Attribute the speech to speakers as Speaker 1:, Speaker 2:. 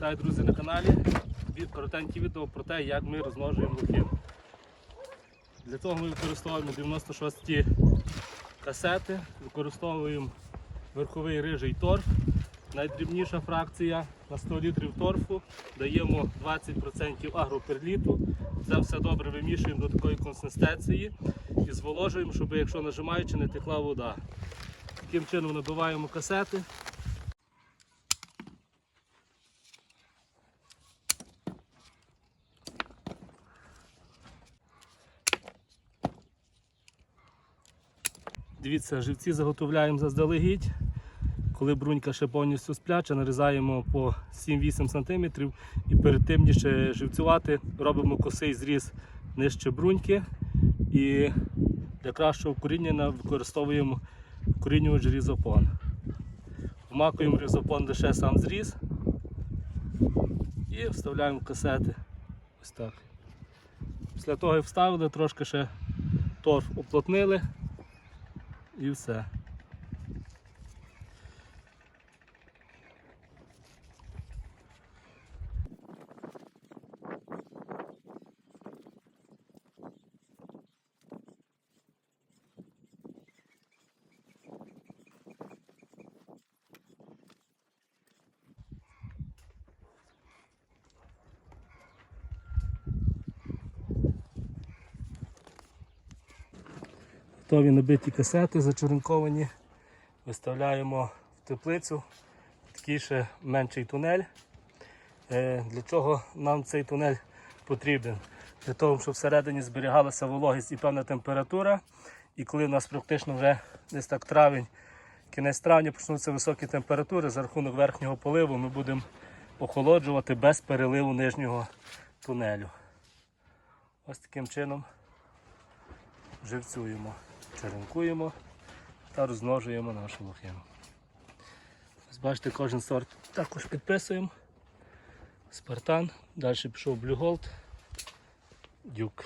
Speaker 1: Вітаю, друзі, на каналі. Від коротеньке відео про те, як ми розмножуємо лохин. Для цього ми використовуємо 96 ті касети, використовуємо верховий рижий торф. Найдрібніша фракція на 100 літрів торфу. Даємо 20% агроперліту. Це все добре вимішуємо до такої консистенції і зволожуємо, щоб якщо нажимаючи, не текла вода. Таким чином набиваємо касети. Дивіться, живці заготовляємо заздалегідь. Коли брунька ще повністю спляча, нарізаємо по 7-8 см і перед тим ніж живцювати, робимо косий зріз нижче бруньки і для кращого коріння використовуємо корінювач різопон. Вмакуємо різопон лише сам зріз і вставляємо в касети. Ось так. Після того як вставили, трошки ще торф оплотнили і все. Готові набиті касети зачеренковані. Виставляємо в теплицю такий ще менший тунель. Е, Для чого нам цей тунель потрібен? Для того, щоб всередині зберігалася вологість і певна температура. І коли у нас практично вже десь так травень, кінець травня почнуться високі температури, за рахунок верхнього поливу ми будемо охолоджувати без переливу нижнього тунелю. Ось таким чином живцюємо, черенкуємо та розмножуємо нашу лохину. Ось бачите, кожен сорт також підписуємо. Спартан, далі пішов блюголд, Дюк.